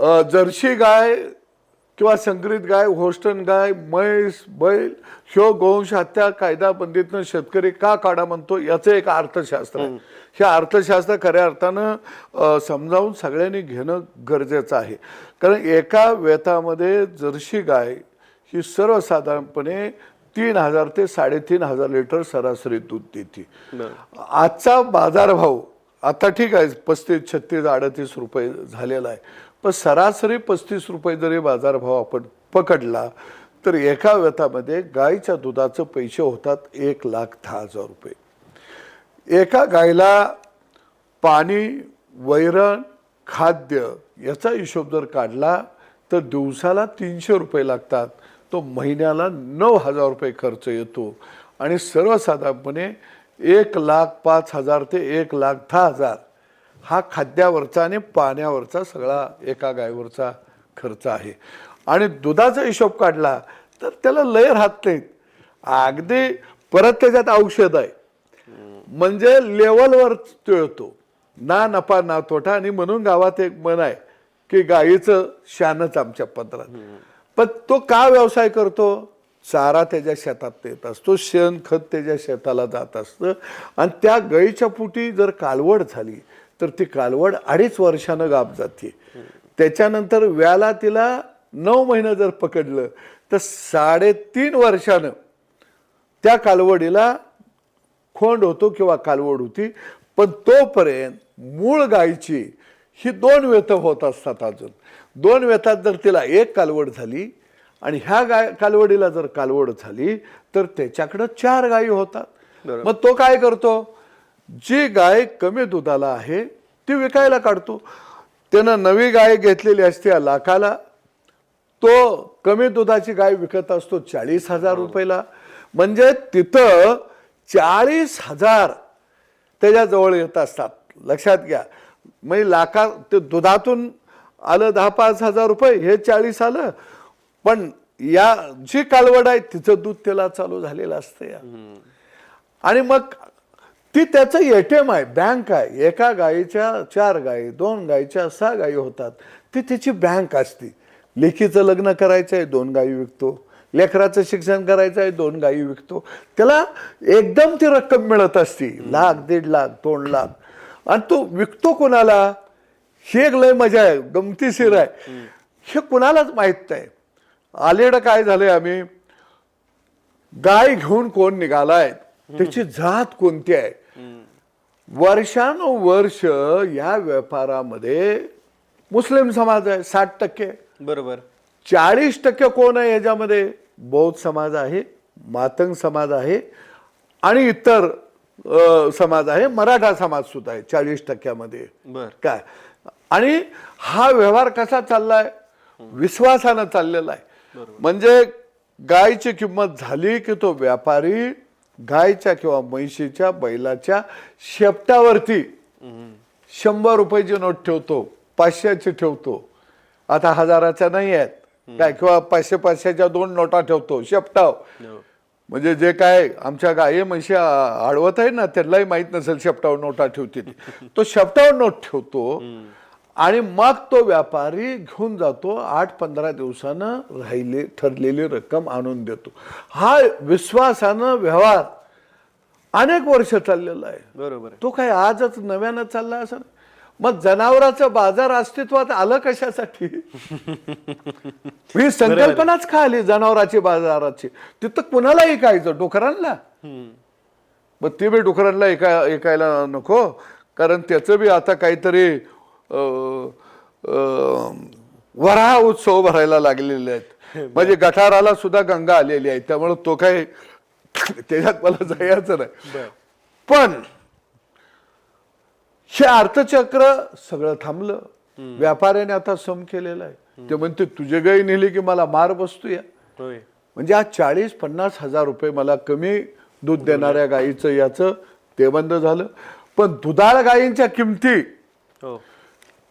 अ, Jersey गाय किंवा संकरित गाय होस्टन गाय म्हैस बैल ह्यो गोवंश हत्या कायदा बंदीतनं शेतकरी का काढा म्हणतो याचं एक अर्थशास्त्र आहे. हे अर्थशास्त्र खऱ्या अर्थानं समजावून सगळ्यांनी घेणं गरजेचं आहे. कारण एका वेतामध्ये जर्सी गाय ही सर्वसाधारणपणे तीन हजार ते साडेतीन हजार लिटर सरासरी दूध देते. आजचा बाजारभाव आता ठीक आहे पस्तीस छत्तीस अडतीस रुपये झालेला आहे. पण सरासरी पस्तीस रुपये जरी बाजारभाव आपण पकडला तर एका व्यथामध्ये गाईच्या दुधाचं पैसे होतात एक लाख दहा हजार रुपये. एका गायला पाणी वैरण खाद्य याचा हिशोब जर काढला तर दिवसाला तीनशे रुपये लागतात. तो महिन्याला नऊ हजार रुपये खर्च येतो. आणि सर्वसाधारणपणे एक लाख पाच हजार ते एक लाख दहा हजार हा खाद्यावरचा आणि पाण्यावरचा सगळा एका गायवरचा खर्च आहे. आणि दुधाचा हिशोब काढला तर त्याला लय राहत नाहीत. अगदी परत त्याच्यात औषध आहे. म्हणजे लेवलवर तिळतो. ना नफा ना तोटा आणि म्हणून गावात एक मन आहे की गायीचं शानच आमच्या पत्रात पण तो का व्यवसाय करतो? चारा त्याच्या शेतात येत असतो शेण खत त्याच्या शेताला जात असतं. आणि त्या गळीच्या पोटी जर कालवड झाली तर ती कालवड अडीच वर्षानं गाप जाते. त्याच्यानंतर व्याला तिला नऊ महिनं जर पकडलं तर साडेतीन वर्षानं त्या कालवडीला खोंड होतो किंवा कालवड होती. पण तोपर्यंत मूळ गायची ही दोन वेत होत असतात अजून. दोन वेतात जर तिला एक कालवड झाली आणि ह्या गाय कालवडीला जर कालवड झाली तर त्याच्याकडं चार गायी होतात. मग तो काय करतो? जी गाय कमी दुधाला आहे ती विकायला काढतो. त्यानं नवी गाय घेतलेली असते लाखाला. तो कमी दुधाची गाय विकत असतो चाळीस हजार रुपयाला. म्हणजे तिथं चाळीस हजार त्याच्याजवळ येत असतात. लक्षात घ्या. म्हणजे लाखा ते दुधातून आलं दहा पाच हजार रुपये हे चाळीस आलं. पण या जी कालवड आहे तिचं दूध त्याला चालू झालेलं असतं या. आणि मग ती त्याचं एटीएम आहे बँक आहे. एका गायीच्या चार गायी दोन गायीच्या सहा गायी होतात. ती तिची बँक असते. लेखीचं लग्न करायचं आहे दोन गायी विकतो. लेकराचं शिक्षण करायचं आहे दोन गायी विकतो. त्याला एकदम ती रक्कम मिळत असती. लाख दीड लाख दोन लाख. आणि तो विकतो कोणाला? ही एक लय मजा आहे गमतीशीर आहे. हे कुणालाच माहीत नाही. आलेडं काय झालंय आम्ही? गाय घेऊन कोण निघालाय? त्याची जात कोणती आहे? वर्षानुवर्ष या व्यापारामध्ये मुस्लिम समाज आहे साठ टक्के. बरोबर. चाळीस टक्के कोण आहे याच्यामध्ये? बौद्ध समाज आहे मातंग समाज आहे आणि इतर समाज आहे मराठा समाज सुद्धा आहे चाळीस टक्क्यामध्ये. बर. काय? आणि हा व्यवहार कसा चाललाय? विश्वासानं चाललेला आहे. म्हणजे गायची किंमत झाली की तो व्यापारी गायच्या किंवा म्हैशीच्या बैलाच्या शेपटावरती शंभर रुपयाची नोट ठेवतो पाचशेची ठेवतो. आता हजाराच्या नाही आहेत. काय किंवा पाचशे पाचशेच्या दोन नोटा ठेवतो शेपटाव. म्हणजे जे काय आमच्या गाई म्हशी आडवत आहे ना त्यांनाही माहीत नसेल शेपटावर नोटा ठेवतील. तो शेपटावर नोट ठेवतो. आणि मग तो व्यापारी घेऊन जातो आठ पंधरा दिवसानं राहिले ठरलेली रक्कम आणून देतो. हा विश्वासानं व्यवहार अनेक वर्ष चाललेला आहे. बरोबर तो काय आजच नव्यानं चालला असं. मग जनावराचं बाजार अस्तित्वात आलं कशासाठी? ही संकल्पनाच का आली जनावराची बाजाराची. तिथं कुणाला ऐकायचं डुकरांना? मग ते बी डुकरांना ऐका ऐकायला नको कारण त्याचं बी आता काहीतरी वराह उत्सव भरायला लागलेले आहेत. म्हणजे गटाराला सुद्धा गंगा आलेली आहे. त्यामुळे तो काय त्याच्यात मला जायचं नाही. पण हे अर्थचक्र सगळं थांबलं. व्यापाऱ्याने आता सम केलेलं आहे. ते म्हणते तुझे गाई नेली की मला मार बसतो या म्हणजे आज चाळीस पन्नास हजार रुपये मला कमी दूध देणाऱ्या गाईचं याचं ते बंद झालं. पण दुधाळ गायींच्या किमती हो.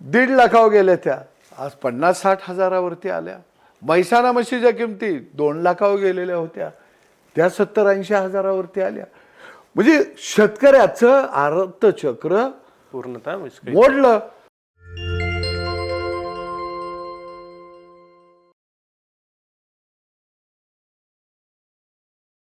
दीड लाखावर गेल्या त्या. आज पन्नास साठ हजारावरती आल्या. म्हैसाणा म्हशीच्या किमती दोन लाखावर गेलेल्या होत्या. त्या सत्तर ऐंशी हजारावरती आल्या. म्हणजे शेतकऱ्याचं अर्थचक्र पूर्णतः. मोडलं.